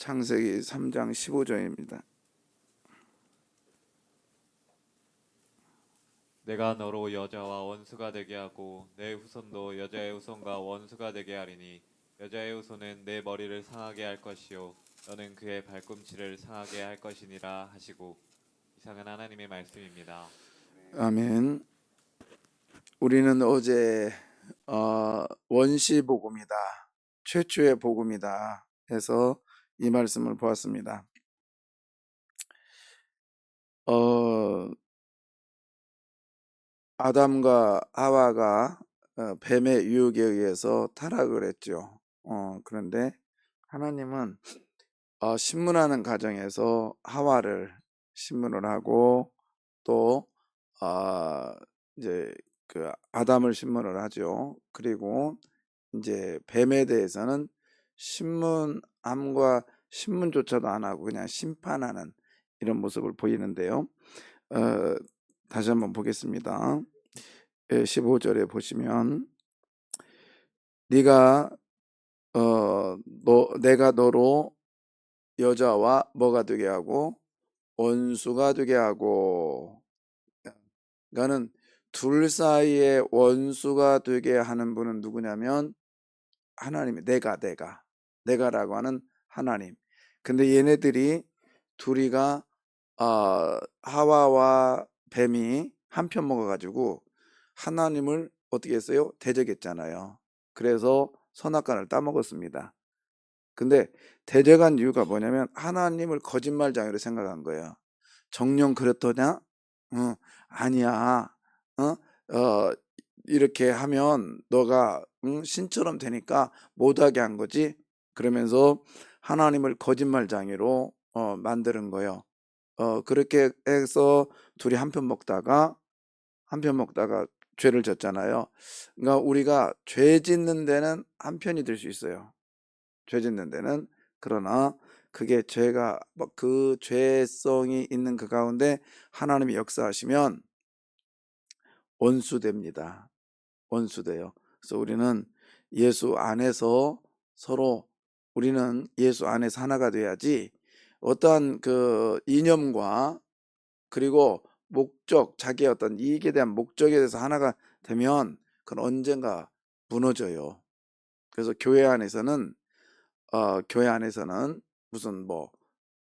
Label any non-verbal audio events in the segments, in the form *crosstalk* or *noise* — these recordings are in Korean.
창세기 3장 15절입니다. 내가 너로 여자와 원수가 되게 하고 내 후손도 여자의 후손과 원수가 되게 하리니 여자의 후손은 내 머리를 상하게 할 것이요 너는 그의 발꿈치를 상하게 할 것이니라 하시고 이상은 하나님의 말씀입니다. 아멘. 우리는 어제 어, 원시 복음이다. 최초의 복음이다. 해서 이 말씀을 보았습니다. 어, 아담과 하와가 어, 뱀의 유혹에 의해서 타락을 했죠. 어, 그런데 하나님은 어, 신문하는 과정에서 하와를 신문을 하고 또 아, 이제 그 아담을 신문을 하죠. 그리고 이제 뱀에 대해서는 신문함과 신문조차도 안 하고 그냥 심판하는 이런 모습을 보이는데요. 어, 다시 한번 보겠습니다. 예, 15절에 보시면 네가 어, 너 내가 너로 여자와 뭐가 되게 하고 원수가 되게 하고 그러니까는 둘 사이에 원수가 되게 하는 분은 누구냐면 하나님이 내가 내가 내가라고 하는 하나님. 근데 얘네들이 둘이가 어, 하와와 뱀이 한 편 먹어가지고 하나님을 어떻게 했어요? 대적했잖아요. 그래서 선악과를 따먹었습니다. 근데 대적한 이유가 뭐냐면 하나님을 거짓말장애로 생각한 거예요. 정령 그렇더냐? 어, 아니야. 어? 어, 이렇게 하면 너가 응? 신처럼 되니까 못하게 한 거지. 그러면서 하나님을 거짓말장애로 어, 만드는 거예요. 어, 그렇게 해서 둘이 한 편 먹다가 한 편 먹다가 죄를 졌잖아요. 그러니까 우리가 죄 짓는 데는 한 편이 될 수 있어요. 죄 짓는 데는 그러나 그게 죄가 뭐그 죄성이 있는 그 가운데 하나님이 역사하시면 원수됩니다. 원수돼요. 그래서 우리는 예수 안에서 서로 우리는 예수 안에서 하나가 돼야지 어떠한 그 이념과 그리고 목적, 자기의 어떤 이익에 대한 목적에 대해서 하나가 되면 그건 언젠가 무너져요. 그래서 교회 안에서는 어, 교회 안에서는 무슨 뭐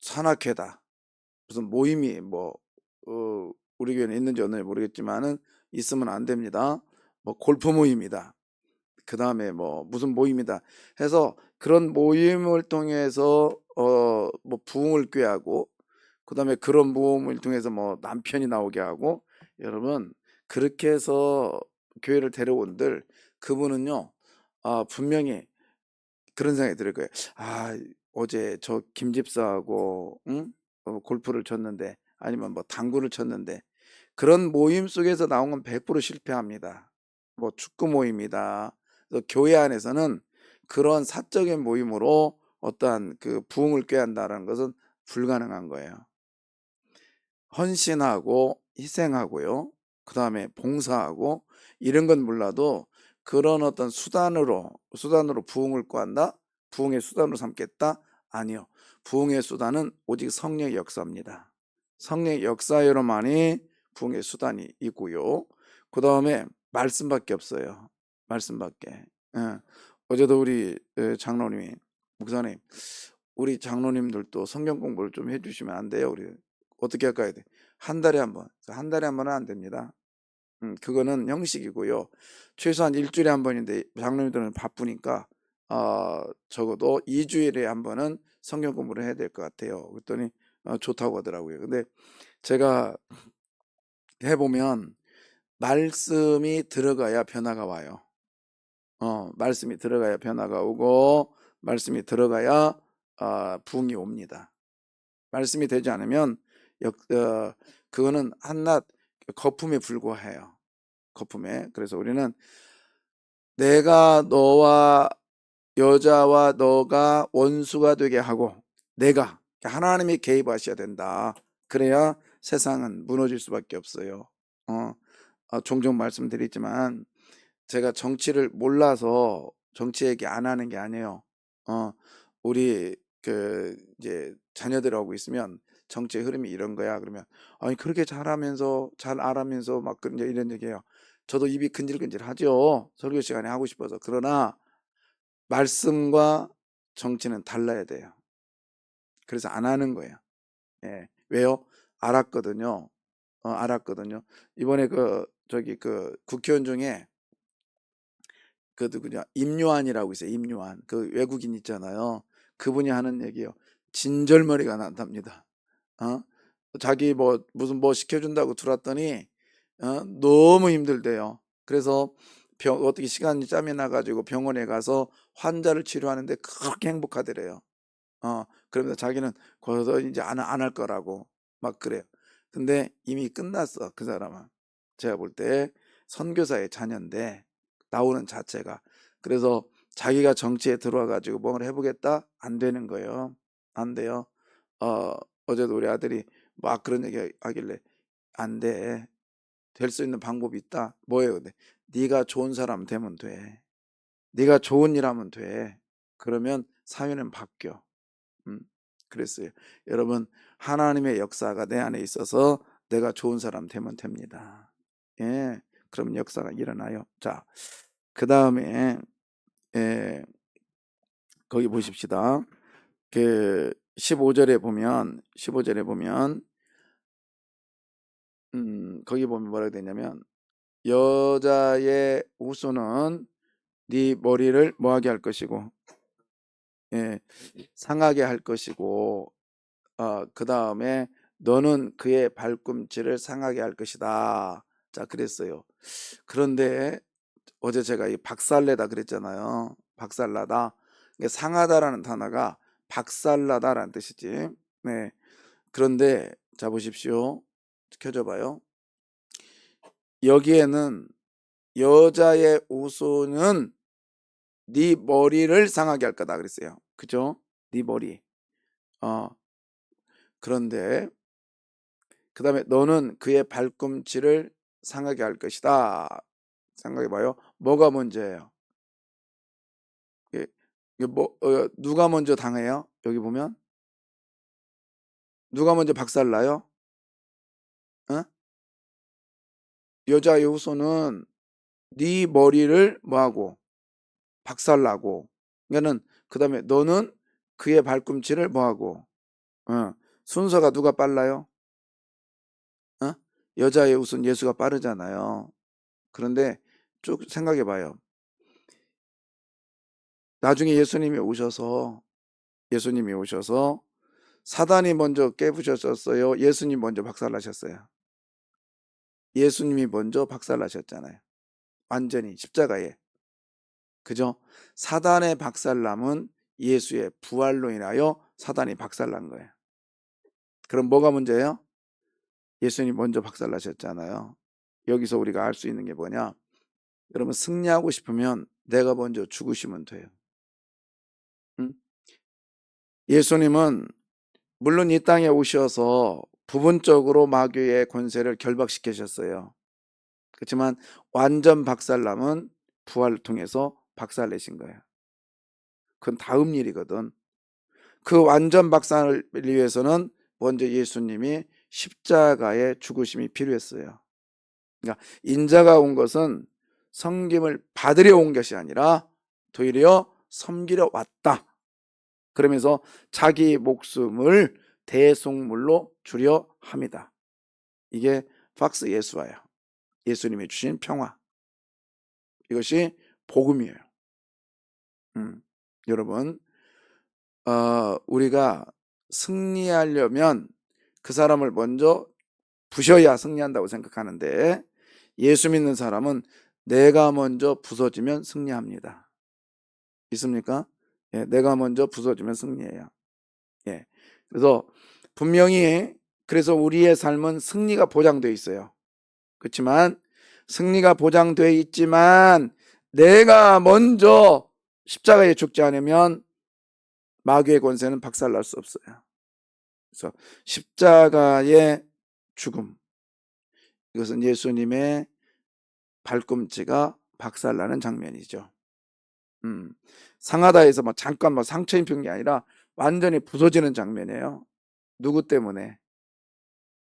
산악회다, 무슨 모임이 뭐 어, 우리 교회는 있는지 없는지 모르겠지만은 있으면 안 됩니다. 뭐 골프 모임이다. 그 다음에 뭐 무슨 모임이다 해서 그런 모임을 통해서 어 뭐 부흥을 꾀하고 그 다음에 그런 모임을 통해서 뭐 남편이 나오게 하고 여러분 그렇게 해서 교회를 데려온들 그분은요 아 분명히 그런 생각이 들 거예요. 아 어제 저 김집사하고 응? 어, 골프를 쳤는데 아니면 뭐 당구를 쳤는데 그런 모임 속에서 나온 건 100% 실패합니다. 뭐 축구 모임이다. 교회 안에서는 그런 사적인 모임으로 어떠한 그 부흥을 꾀한다는 것은 불가능한 거예요. 헌신하고 희생하고요. 그 다음에 봉사하고 이런 건 몰라도 그런 어떤 수단으로 수단으로 부흥을 꾀한다. 부흥의 수단으로 삼겠다. 아니요. 부흥의 수단은 오직 성령의 역사입니다. 성령의 역사여로만이 부흥의 수단이 있고요. 그 다음에 말씀밖에 없어요. 말씀밖에. 예. 어제도 우리 예, 장로님이 목사님, 우리 장로님들도 성경 공부를 좀 해주시면 안 돼요? 우리 어떻게 할까요? 한 달에 한 번, 한 달에 한 번은 안 됩니다. 음, 그거는 형식이고요. 최소한 일주일에 한 번인데 장로님들은 바쁘니까 어, 적어도 2주일에 한 번은 성경 공부를 해야 될 것 같아요. 그랬더니 어, 좋다고 하더라고요. 근데 제가 해보면 말씀이 들어가야 변화가 와요. 어, 말씀이 들어가야 변화가 오고 말씀이 들어가야 어, 부흥이 옵니다. 말씀이 되지 않으면 역, 어, 그거는 한낱 거품에 불과해요. 거품에. 그래서 우리는 내가 너와 여자와 너가 원수가 되게 하고 내가 하나님이 개입하셔야 된다. 그래야 세상은 무너질 수밖에 없어요. 어, 어, 종종 말씀드리지만 제가 정치를 몰라서 정치 얘기 안 하는 게 아니에요. 어, 우리 그 이제 자녀들하고 있으면 정치의 흐름이 이런 거야. 그러면 아니 그렇게 잘하면서 잘 알아면서 막 그런 이런 얘기해요. 저도 입이 근질근질하죠. 설교 시간에 하고 싶어서. 그러나 말씀과 정치는 달라야 돼요. 그래서 안 하는 거예요. 예. 왜요? 알았거든요. 어, 알았거든요. 이번에 그 저기 그 국회의원 중에 그 누구냐 임요한이라고 있어요. 임요한 그 외국인 있잖아요. 그분이 하는 얘기요. 진절머리가 난답니다. 어? 자기 뭐 무슨 뭐 시켜준다고 들었더니 어? 너무 힘들대요. 그래서 병, 어떻게 시간이 짬이 나가지고 병원에 가서 환자를 치료하는데 그렇게 행복하더래요. 어, 그러면서 자기는 거기서 이제 안 안 할 거라고 막 그래요. 근데 이미 끝났어 그 사람은. 제가 볼 때 선교사의 자녀인데 나오는 자체가 그래서 자기가 정치에 들어와 가지고 뭔가를 해보겠다 안 되는 거예요. 안 돼요. 어 어제도 우리 아들이 막 그런 얘기 하길래 안 돼. 될 수 있는 방법이 있다. 뭐예요? 근데 네가 좋은 사람 되면 돼. 네가 좋은 일 하면 돼. 그러면 사회는 바뀌어. 음, 그랬어요. 여러분, 하나님의 역사가 내 안에 있어서 내가 좋은 사람 되면 됩니다. 예, 그러면 역사가 일어나요. 자, 그 다음에, 예, 거기 보십시다. 그 15절에 보면, 15절에 보면, 음, 거기 보면 뭐라고 되냐면, 여자의 우수는 네 머리를 뭐하게 할 것이고, 예, 상하게 할 것이고, 어, 그 다음에 너는 그의 발꿈치를 상하게 할 것이다. 자, 그랬어요. 그런데 어제 제가 이 박살내다 그랬잖아요. 박살나다. 상하다라는 단어가 박살나다라는 뜻이지. 네. 그런데 자 보십시오. 켜줘 봐요. 여기에는 여자의 우수는 네 머리를 상하게 할 거다 그랬어요. 그죠? 네 머리. 어. 그런데 그 다음에 너는 그의 발꿈치를 상하게 할 것이다. 생각해 봐요. 뭐가 문제예요? 이게, 이게 뭐, 어, 누가 먼저 당해요? 여기 보면 누가 먼저 박살 나요? 어? 여자의 후손은 네 머리를 뭐하고 박살 나고 그러니까는 그 다음에 너는 그의 발꿈치를 뭐하고 어, 순서가 누가 빨라요? 어? 여자의 우선 예수가 빠르잖아요. 그런데 쭉 생각해 봐요. 나중에 예수님이 오셔서 예수님이 오셔서 사단이 먼저 깨부셨었어요. 예수님 먼저 박살나셨어요. 예수님이 먼저 박살나셨잖아요. 완전히 십자가에. 그죠? 사단의 박살남은 예수의 부활로 인하여 사단이 박살난 거예요. 그럼 뭐가 문제예요? 예수님 먼저 박살나셨잖아요. 여기서 우리가 알 수 있는 게 뭐냐? 여러분 승리하고 싶으면 내가 먼저 죽으시면 돼요. 응? 예수님은 물론 이 땅에 오셔서 부분적으로 마귀의 권세를 결박시키셨어요. 그렇지만 완전 박살남은 부활을 통해서 박살내신 거예요. 그건 다음 일이거든. 그 완전 박살을 위해서는 먼저 예수님이 십자가의 죽으심이 필요했어요. 그러니까 인자가 온 것은 섬김을 받으려 온 것이 아니라 도리어 섬기려 왔다. 그러면서 자기 목숨을 대속물로 주려 합니다. 이게 팍스 예수와요. 예수님이 주신 평화. 이것이 복음이에요. 음, 여러분, 어, 우리가 승리하려면 그 사람을 먼저 부셔야 승리한다고 생각하는데 예수 믿는 사람은 내가 먼저 부서지면 승리합니다. 있습니까? 예, 내가 먼저 부서지면 승리해요. 예. 그래서 분명히 그래서 우리의 삶은 승리가 보장되어 있어요. 그렇지만 승리가 보장되어 있지만 내가 먼저 십자가에 죽지 않으면 마귀의 권세는 박살날 수 없어요. 그래서 십자가의 죽음 이것은 예수님의 발꿈치가 박살나는 장면이죠. 음, 상하다에서 뭐 잠깐 뭐 상처 입힌 게 아니라 완전히 부서지는 장면이에요. 누구 때문에?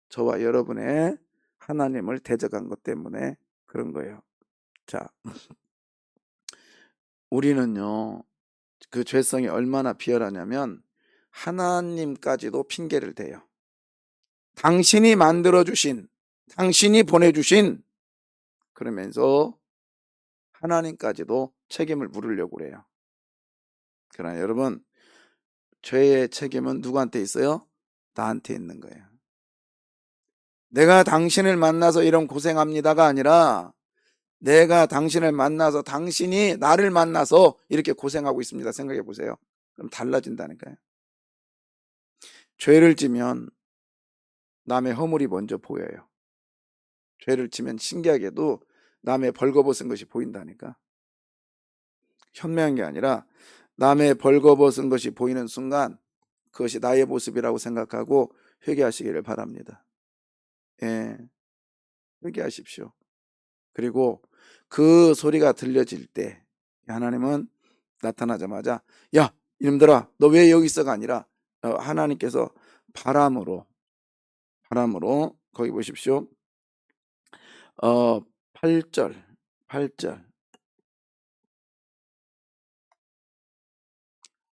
저와 여러분의 하나님을 대적한 것 때문에 그런 거예요. 자, 우리는요, 그 죄성이 얼마나 비열하냐면, 하나님까지도 핑계를 대요. 당신이 만들어주신, 당신이 보내주신, 그러면서 하나님까지도 책임을 물으려고 그래요. 그러나 여러분, 죄의 책임은 누구한테 있어요? 나한테 있는 거예요. 내가 당신을 만나서 이런 고생합니다가 아니라 내가 당신을 만나서 당신이 나를 만나서 이렇게 고생하고 있습니다. 생각해 보세요. 그럼 달라진다니까요. 죄를 지면 남의 허물이 먼저 보여요. 죄를 지면 신기하게도 남의 벌거벗은 것이 보인다니까. 현명한 게 아니라 남의 벌거벗은 것이 보이는 순간 그것이 나의 모습이라고 생각하고 회개하시기를 바랍니다. 예. 회개하십시오. 그리고 그 소리가 들려질 때 하나님은 나타나자마자 야 이놈들아 너 왜 여기 있어가 아니라 어, 하나님께서 바람으로 바람으로 거기 보십시오. 어 8절 8절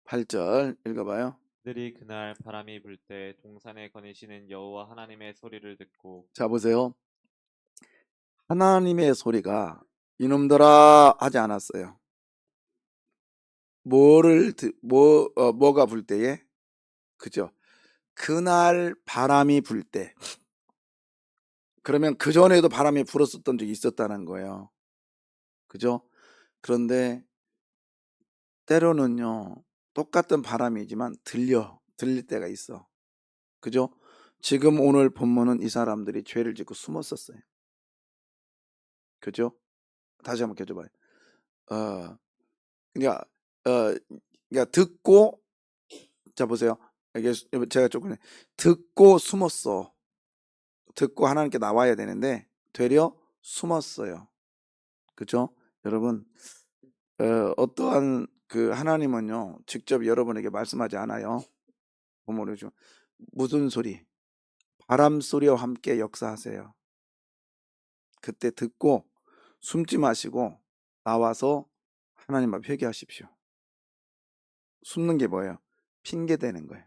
8절 읽어봐요. 들이 그날 바람이 불 때 동산에 거니시는 여호와 하나님의 소리를 듣고 자 보세요. 하나님의 소리가 이놈들아 하지 않았어요. 뭐를 드- 뭐 어, 뭐가 불 때에 그죠? 그날 바람이 불 때. 그러면 그 전에도 바람이 불었었던 적이 있었다는 거예요. 그죠? 그런데 때로는요 똑같은 바람이지만 들려 들릴 때가 있어. 그죠? 지금 오늘 본문은 이 사람들이 죄를 짓고 숨었었어요. 그죠? 다시 한번 켜줘봐요. 어, 그러니까, 어, 그러니까 듣고, 자 보세요. 이게 수- 제가 조금 듣고 숨었어. 듣고 하나님께 나와야 되는데 되려 숨었어요. 그죠? 여러분, 어, 어떠한 그 하나님은요 직접 여러분에게 말씀하지 않아요. 좀 무슨 소리? 바람 소리와 함께 역사하세요. 그때 듣고 숨지 마시고 나와서 하나님 앞 회개하십시오. 숨는 게 뭐예요? 핑계 대는 거예요.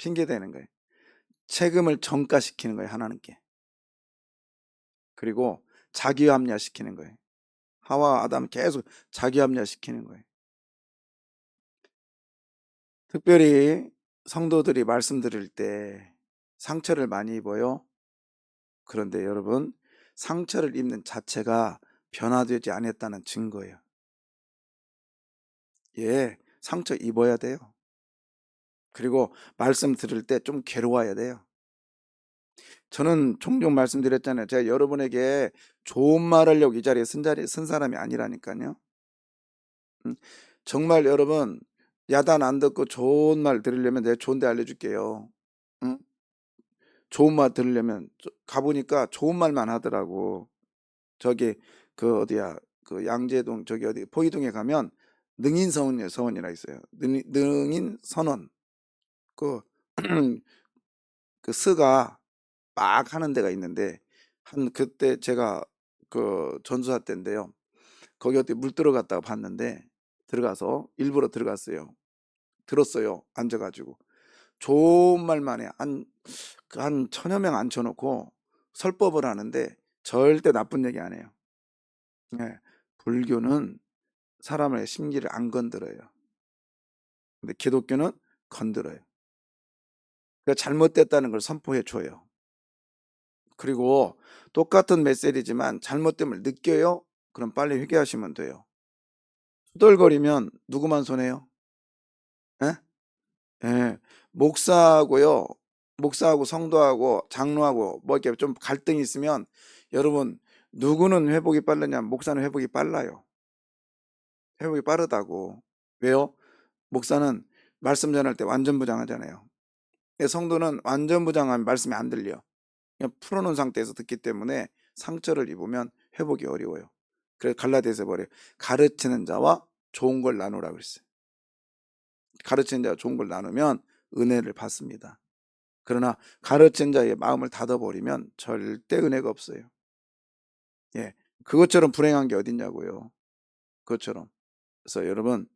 핑계 대는 거예요. 책임을 전가시키는 거예요, 하나님께. 그리고 자기 합리화 시키는 거예요. 하와 아담 계속 자기 합리화 시키는 거예요. 특별히 성도들이 말씀 드릴 때 상처를 많이 입어요. 그런데 여러분, 상처를 입는 자체가 변화되지 않았다는 증거예요. 예, 상처 입어야 돼요. 그리고 말씀 들을 때 좀 괴로워야 돼요. 저는 종종 말씀드렸잖아요. 제가 여러분에게 좋은 말 하려고 이 자리에 쓴 자리에 쓴 사람이 아니라니까요. 음, 정말 여러분 야단 안 듣고 좋은 말 들으려면 내가 좋은 데 알려줄게요. 응? 좋은 말 들으려면 저- 가보니까 좋은 말만 하더라고. 저기 그 어디야 그 양재동 저기 어디 포이동에 가면 능인 서원 서원이라 있어요. 능, 능인 선원 그 *clears throat* 그 스가 막 하는 데가 있는데 한 그때 제가 그 전수사 때인데요. 거기 어디 물 들어갔다가 봤는데 들어가서 일부러 들어갔어요. 들었어요. 앉아가지고 좋은 말만 해. 한, 그한 천여 명 앉혀놓고 설법을 하는데 절대 나쁜 얘기 안 해요. 예, 불교는 사람의 심기를 안 건드려요. 근데 기독교는 건드려요. 그러니까 잘못됐다는 걸 선포해 줘요. 그리고 똑같은 메시지지만 잘못됨을 느껴요? 그럼 빨리 회개하시면 돼요. 후덜거리면 누구만 손해요? 예? 예. 목사하고요. 목사하고 성도하고 장로하고 뭐 이렇게 좀 갈등이 있으면 여러분 누구는 회복이 빠르냐? 목사는 회복이 빨라요. 회복이 빠르다고. 왜요? 목사는 말씀 전할 때 완전 부장하잖아요. 근데 성도는 완전 부장하면 말씀이 안 들려. 그냥 풀어놓은 상태에서 듣기 때문에 상처를 입으면 회복이 어려워요. 그래서 갈라디아서 뭐래요? 가르치는 자와 좋은 걸 나누라 그랬어요. 가르치는 자가 좋은 걸 나누면 은혜를 받습니다. 그러나 가르치는 자의 마음을 닫아버리면 절대 은혜가 없어요. 예, 그것처럼 불행한 게 어딨냐고요. 그것처럼. 그래서 여러분,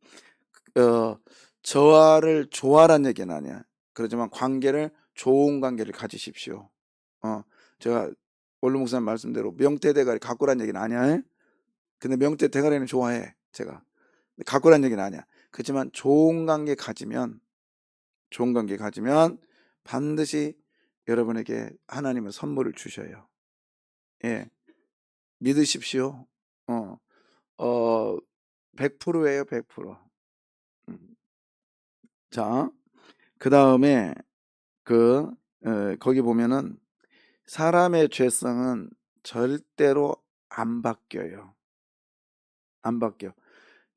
어, 저와를 좋아란 얘기는 아니야. 그렇지만 관계를 좋은 관계를 가지십시오. 어, 제가 원로 목사님 말씀대로 명태 대가리 가꾸란 얘기는 아니야. 예? 근데 명태 대가리는 좋아해. 제가. 가꾸란 얘기는 아니야. 그렇지만 좋은 관계 가지면 좋은 관계 가지면 반드시 여러분에게 하나님은 선물을 주셔요. 예. 믿으십시오. 어, 어, 100%예요, 100%. 음. 자, 그 다음에 그 에, 거기 보면은 사람의 죄성은 절대로 안 바뀌어요. 안 바뀌어.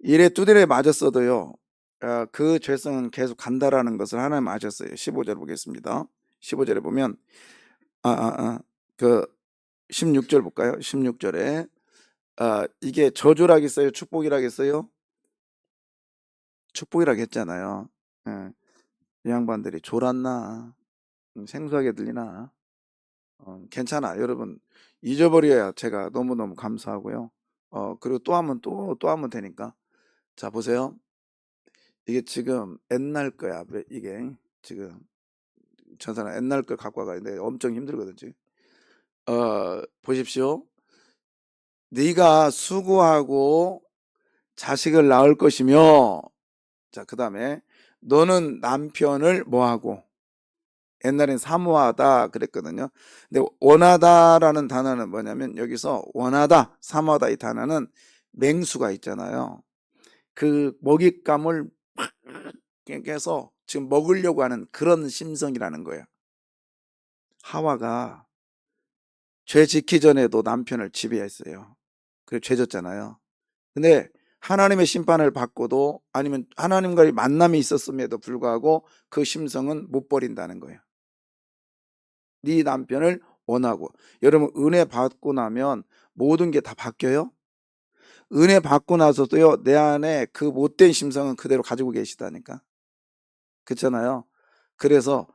이래 두드려 맞았어도요. 어, 그 죄성은 계속 간다라는 것을 하나님 아셨어요. 15절 보겠습니다. 15절에 보면 아, 아, 아, 그 16절 볼까요? 16절에 아, 이게 저주라겠어요? 축복이라겠어요? 축복이라겠잖아요. 예. 이 양반들이 졸았나? 음, 생소하게 들리나? 어, 괜찮아. 여러분 잊어버려야 제가 너무너무 감사하고요. 어, 그리고 또 하면 또, 또 하면 되니까. 자, 보세요. 이게 지금 옛날 거야. 왜 이게 지금 저 사람 옛날 걸 갖고 와가는데 엄청 힘들거든 지금. 어, 보십시오. 네가 수고하고 자식을 낳을 것이며 자, 그 다음에 너는 남편을 뭐하고 옛날엔 사모하다 그랬거든요. 근데 원하다라는 단어는 뭐냐면 여기서 원하다, 사모하다 이 단어는 맹수가 있잖아요. 그 먹잇감을 막 깨서 지금 먹으려고 하는 그런 심성이라는 거예요. 하와가 죄 짓기 전에도 남편을 지배했어요. 그래 죄 졌잖아요. 근데 하나님의 심판을 받고도 아니면 하나님과의 만남이 있었음에도 불구하고 그 심성은 못 버린다는 거예요. 네 남편을 원하고 여러분 은혜 받고 나면 모든 게 다 바뀌어요. 은혜 받고 나서도요 내 안에 그 못된 심성은 그대로 가지고 계시다니까. 그렇잖아요. 그래서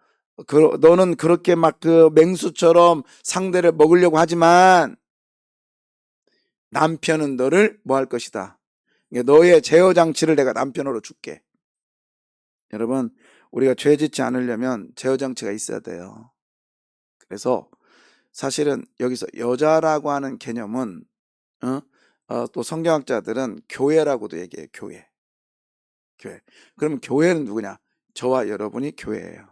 그, 너는 그렇게 막 그 맹수처럼 상대를 먹으려고 하지만 남편은 너를 뭐 할 것이다. 너의 제어 장치를 내가 남편으로 줄게. 여러분, 우리가 죄 짓지 않으려면 제어 장치가 있어야 돼요. 그래서 사실은 여기서 여자라고 하는 개념은 어? 어, 또 성경학자들은 교회라고도 얘기해요. 교회. 교회. 그러면 교회는 누구냐? 저와 여러분이 교회예요.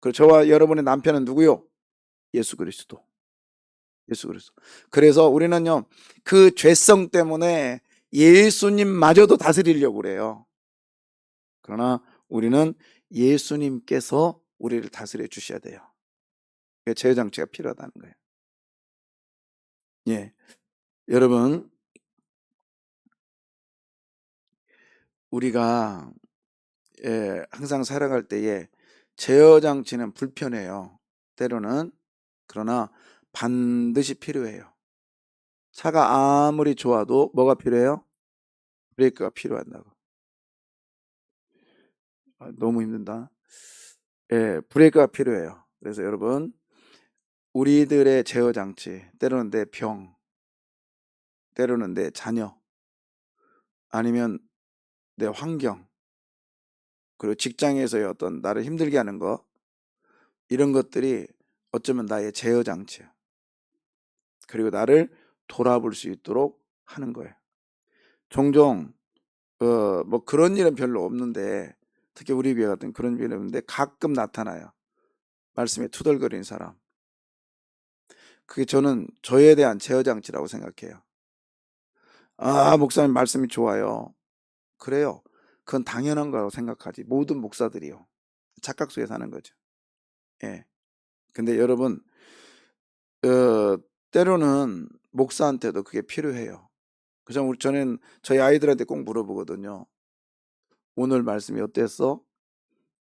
그리고 저와 여러분의 남편은 누구요? 예수 그리스도. 예수 그리스도. 그래서 우리는요, 그 죄성 때문에 예수님마저도 다스리려고 그래요. 그러나 우리는 예수님께서 우리를 다스려 주셔야 돼요. 제어 장치가 필요하다는 거예요. 예. 여러분, 우리가 예, 항상 살아갈 때에 제어 장치는 불편해요. 때로는 그러나 반드시 필요해요. 차가 아무리 좋아도 뭐가 필요해요? 브레이크가 필요한다고. 아, 너무 힘든다. 예, 브레이크가 필요해요. 그래서 여러분, 우리들의 제어 장치, 때로는 내 병, 때로는 내 자녀, 아니면 내 환경, 그리고 직장에서의 어떤 나를 힘들게 하는 거, 이런 것들이 어쩌면 나의 제어 장치야. 그리고 나를 돌아볼 수 있도록 하는 거예요. 종종 어, 뭐 그런 일은 별로 없는데 특히 우리 교회 같은 그런 일은 없는데 가끔 나타나요. 말씀에 투덜거리는 사람. 그게 저는 저에 대한 제어 장치라고 생각해요. 아, 목사님 말씀이 좋아요. 그래요. 그건 당연한 거라고 생각하지. 모든 목사들이요. 착각 속에 사는 거죠. 예. 근데 여러분, 어, 때로는 목사한테도 그게 필요해요. 그래서 우리 저는 저희 아이들한테 꼭 물어보거든요. 오늘 말씀이 어땠어?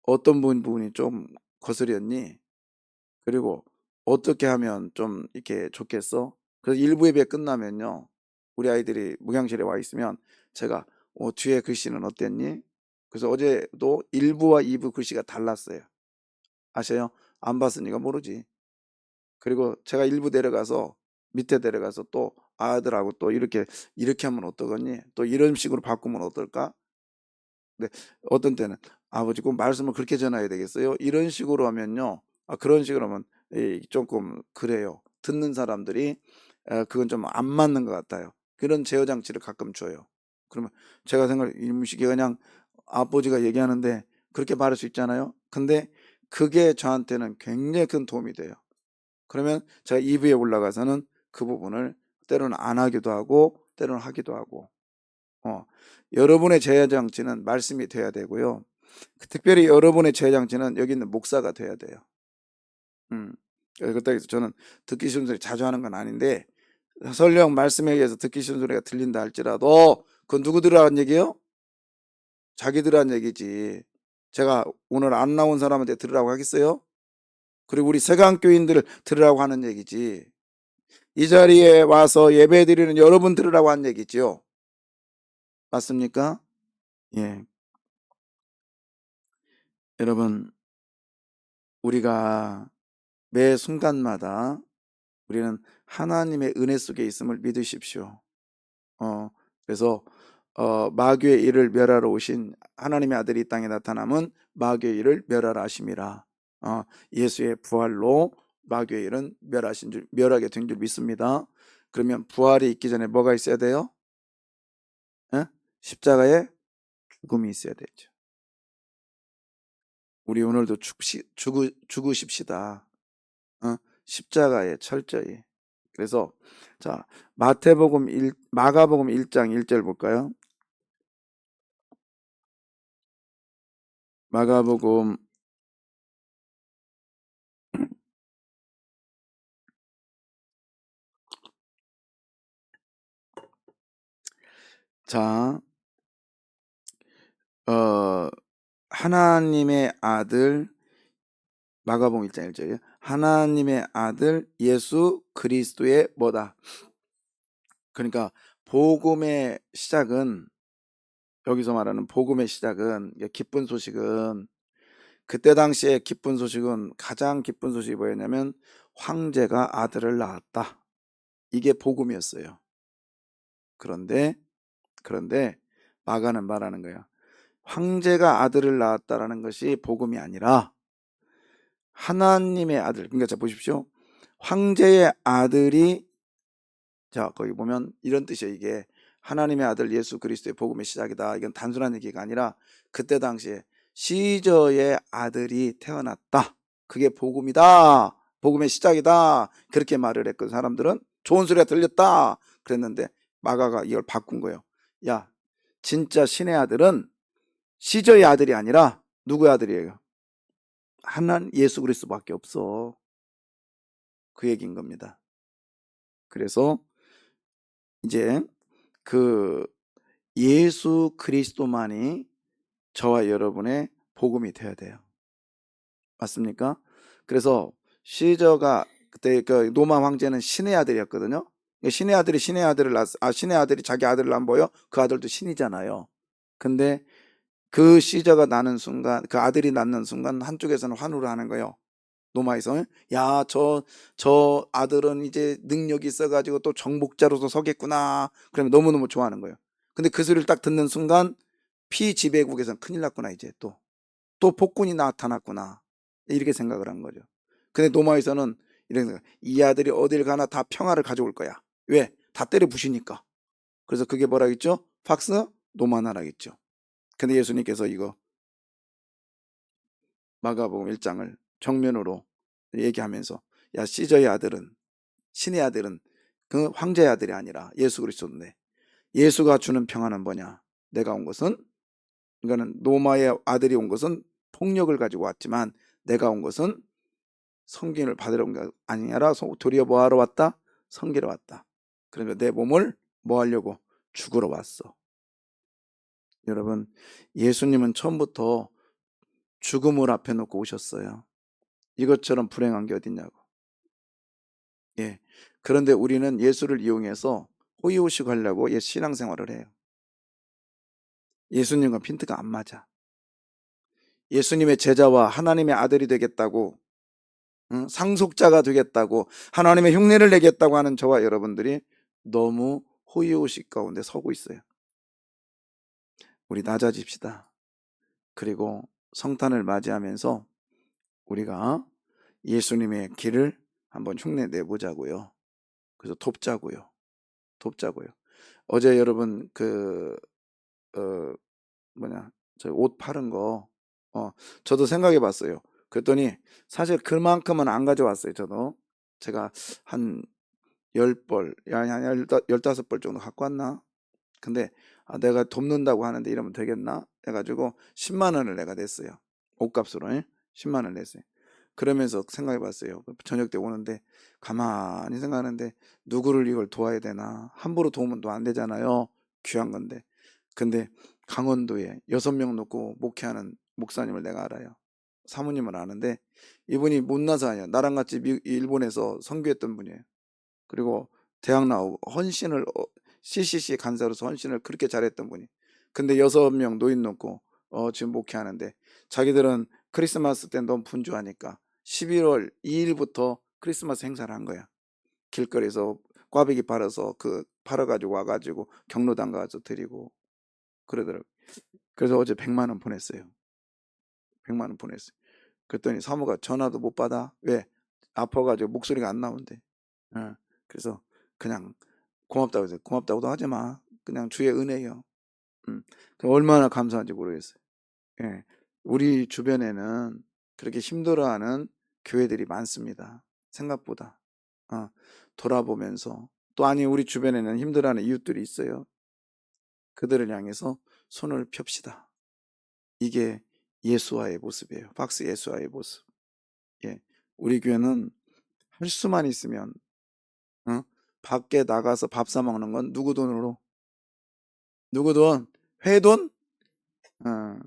어떤 부분 부분이 좀 거슬렸니? 그리고 어떻게 하면 좀 이렇게 좋겠어? 그래서 일부 예배 끝나면요. 우리 아이들이 목양실에 와 있으면 제가 어, 뒤에 글씨는 어땠니? 그래서 어제도 1부와 2부 글씨가 달랐어요. 아세요? 안 봤으니까 모르지. 그리고 제가 1부 내려가서 밑에 내려가서 또 아들하고 또 이렇게 이렇게 하면 어떠겠니? 또 이런 식으로 바꾸면 어떨까? 네, 어떤 때는 아버지 꼭 말씀을 그렇게 전해야 되겠어요? 이런 식으로 하면요. 아, 그런 식으로 하면 이, 조금 그래요. 듣는 사람들이 에, 그건 좀 안 맞는 것 같아요. 그런 제어 장치를 가끔 줘요. 그러면 제가 생각해 이 무식이 그냥 아버지가 얘기하는데 그렇게 말할 수 있잖아요. 근데 그게 저한테는 굉장히 큰 도움이 돼요. 그러면 제가 2부에 올라가서는 그 부분을 때로는 안 하기도 하고 때로는 하기도 하고 어, 여러분의 제어 장치는 말씀이 돼야 되고요. 특별히 여러분의 제어 장치는 여기 있는 목사가 돼야 돼요. 음. 그렇다고 저는 듣기 쉬운 소리 자주 하는 건 아닌데 설령 말씀에 의해서 듣기 쉬운 소리가 들린다 할지라도 그건 누구 들으라는 얘기예요? 자기 들으라는 얘기지. 제가 오늘 안 나온 사람한테 들으라고 하겠어요? 그리고 우리 세강교인들을 들으라고 하는 얘기지. 이 자리에 와서 예배 드리는 여러분 들으라고 하는 얘기죠. 맞습니까? 예. 여러분, 우리가 매 순간마다 우리는 하나님의 은혜 속에 있음을 믿으십시오. 어, 그래서 어, 마귀의 일을 멸하러 오신 하나님의 아들이 이 땅에 나타남은 마귀의 일을 멸하라 하심이라. 어, 예수의 부활로 마귀의 일은 멸하신 줄 멸하게 된 줄 믿습니다. 그러면 부활이 있기 전에 뭐가 있어야 돼요? 예? 십자가에 죽음이 있어야 되죠. 우리 오늘도 죽시, 죽으, 죽으십시다. 어? 십자가에 철저히. 그래서 자 마태복음 1, 마가복음 1장 1절 볼까요? 마가복음 자, 어, 하나님의 아들 마가복음 1장 1절이요. 하나님의 아들 예수 그리스도의 뭐다? 그러니까 복음의 시작은 여기서 말하는 복음의 시작은 기쁜 소식은 그때 당시에 기쁜 소식은 가장 기쁜 소식이 뭐였냐면 황제가 아들을 낳았다. 이게 복음이었어요. 그런데 그런데 마가는 말하는 거야. 황제가 아들을 낳았다라는 것이 복음이 아니라 하나님의 아들. 그러니까 자 보십시오. 황제의 아들이 자 거기 보면 이런 뜻이에요. 이게 하나님의 아들 예수 그리스도의 복음의 시작이다. 이건 단순한 얘기가 아니라 그때 당시에 시저의 아들이 태어났다. 그게 복음이다. 복음의 시작이다. 그렇게 말을 했거든. 사람들은 좋은 소리가 들렸다. 그랬는데 마가가 이걸 바꾼 거예요. 야, 진짜 신의 아들은 시저의 아들이 아니라 누구의 아들이에요? 하나님 예수 그리스도밖에 없어. 그 얘기인 겁니다. 그래서 이제 그 예수 그리스도만이 저와 여러분의 복음이 되어야 돼요. 맞습니까? 그래서 시저가 그때 그 노마 황제는 신의 아들이었거든요. 신의 아들이 신의 아들을 낳았, 아 신의 아들이 자기 아들을 안 보여? 그 아들도 신이잖아요. 근데 그 시저가 나는 순간, 그 아들이 낳는 순간 한쪽에서는 환호를 하는 거예요. 노마에서 야, 저, 저 아들은 이제 능력이 있어가지고 또 정복자로서 서겠구나. 그러면 너무너무 좋아하는 거예요. 근데 그 소리를 딱 듣는 순간 피지배국에서는 큰일 났구나, 이제 또. 또 폭군이 나타났구나. 이렇게 생각을 한 거죠. 근데 노마에서는 이런 생각, 이 아들이 어딜 가나 다 평화를 가져올 거야. 왜? 다 때려 부시니까. 그래서 그게 뭐라겠죠? 팍스 노마나라겠죠. 근데 예수님께서 이거 마가복음 1장을 정면으로 얘기하면서 야 시저의 아들은 신의 아들은 그 황제의 아들이 아니라 예수 그리스도인데 예수가 주는 평화는 뭐냐? 내가 온 것은 이거는 노마의 아들이 온 것은 폭력을 가지고 왔지만 내가 온 것은 성경을 받으러 온 게 아니라 도리어 뭐 하러 왔다? 성기러 왔다. 그러면 내 몸을 뭐 하려고? 죽으러 왔어. 여러분, 예수님은 처음부터 죽음을 앞에 놓고 오셨어요. 이것처럼 불행한 게 어딨냐고. 예. 그런데 우리는 예수를 이용해서 호의호식 하려고 예, 신앙생활을 해요. 예수님과 핀트가 안 맞아. 예수님의 제자와 하나님의 아들이 되겠다고 응? 상속자가 되겠다고 하나님의 흉내를 내겠다고 하는 저와 여러분들이 너무 호의호식 가운데 서고 있어요. 우리 낮아집시다. 그리고 성탄을 맞이하면서 우리가 예수님의 길을 한번 흉내 내보자고요. 그래서 돕자고요. 돕자고요. 어제 여러분 그 어, 뭐냐 저 옷 파는 거 어, 저도 생각해 봤어요. 그랬더니 사실 그만큼은 안 가져왔어요. 저도 제가 한 열 벌, 아니 한 열다- 열다섯 벌 정도 갖고 왔나? 근데 아, 내가 돕는다고 하는데 이러면 되겠나? 해가지고 10만 원을 내가 냈어요. 옷값으로 예? 10만 원을 냈어요. 그러면서 생각해 봤어요. 저녁 때 오는데 가만히 생각하는데 누구를 이걸 도와야 되나? 함부로 도우면 또 안 되잖아요. 귀한 건데. 근데 강원도에 여섯 명 놓고 목회하는 목사님을 내가 알아요. 사모님을 아는데 이분이 못나서 아니야. 나랑 같이 미- 일본에서 선교했던 분이에요. 그리고 대학 나오고 헌신을 어, CCC 간사로서 헌신을 그렇게 잘했던 분이. 근데 여섯 명 노인 놓고 어, 지금 목회하는데 자기들은 크리스마스 때 너무 분주하니까 11월 2일부터 크리스마스 행사를 한 거야. 길거리에서 꽈배기 팔아서 그 팔아가지고 와가지고 경로당 가서 드리고 그러더라고. 그래서 어제 100만 원 보냈어요. 100만 원 보냈어요. 그랬더니 사모가 전화도 못 받아. 왜? 아파가지고 목소리가 안 나온대. 예. 그래서 그냥 고맙다고 해서 고맙다고도 하지 마. 그냥 주의 은혜요. 음. 그 얼마나 감사한지 모르겠어요. 예. 우리 주변에는 그렇게 힘들어하는 교회들이 많습니다. 생각보다. 어, 돌아보면서 또 아니 우리 주변에는 힘들어하는 이웃들이 있어요. 그들을 향해서 손을 펴시다. 이게 예수와의 모습이에요. 박스 예수와의 모습. 예. 우리 교회는 할 수만 있으면 어? 밖에 나가서 밥 사 먹는 건 누구 돈으로? 누구 돈? 회 돈? 어,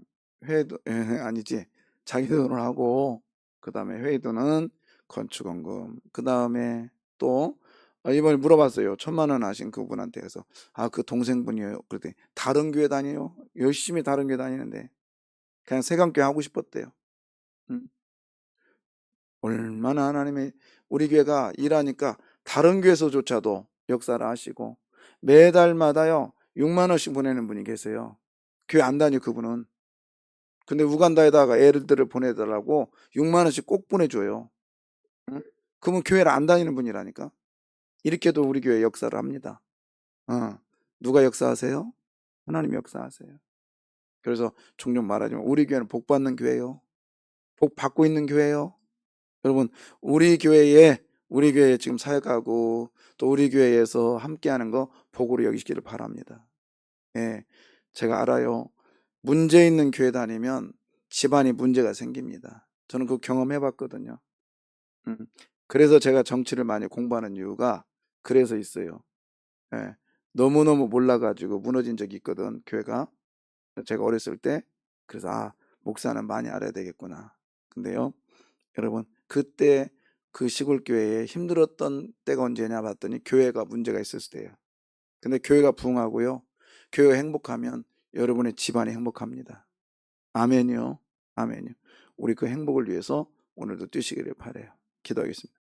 회 돈, 에, *laughs* 아니지. 자기 돈으로 하고, 그 다음에 회 돈은 건축원금. 그 다음에 또, 아, 이번에 물어봤어요. 천만 원 하신 그분한테 해서, 아, 그 동생분이에요. 그랬더니, 다른 교회 다니요? 열심히 다른 교회 다니는데, 그냥 세강교회 하고 싶었대요. 음. 얼마나 하나님의 우리 교회가 일하니까 다른 교회에서조차도 역사를 하시고 매달마다요 6만 원씩 보내는 분이 계세요. 교회 안 다니 그분은. 근데 우간다에다가 애들을 보내달라고 6만 원씩 꼭 보내줘요. 응? 그분 교회를 안 다니는 분이라니까. 이렇게도 우리 교회 역사를 합니다. 어. 누가 역사하세요? 하나님 역사하세요. 그래서 종종 말하지만 우리 교회는 복 받는 교회요. 복 받고 있는 교회요. 여러분 우리 교회에 우리 교회에 지금 사역하고 또 우리 교회에서 함께하는 거 복으로 여기시기를 바랍니다. 예, 제가 알아요. 문제 있는 교회 다니면 집안이 문제가 생깁니다. 저는 그 경험해봤거든요. 음, 그래서 제가 정치를 많이 공부하는 이유가 그래서 있어요. 예, 너무너무 몰라가지고 무너진 적이 있거든, 교회가. 제가 어렸을 때. 그래서, 아, 목사는 많이 알아야 되겠구나. 근데요, 여러분, 그때 그 시골 교회에 힘들었던 때가 언제냐 봤더니 교회가 문제가 있었을 때예요. 근데 교회가 부흥하고요. 교회가 행복하면 여러분의 집안이 행복합니다. 아멘이요. 아멘이요. 우리 그 행복을 위해서 오늘도 뛰시기를 바래요. 기도하겠습니다.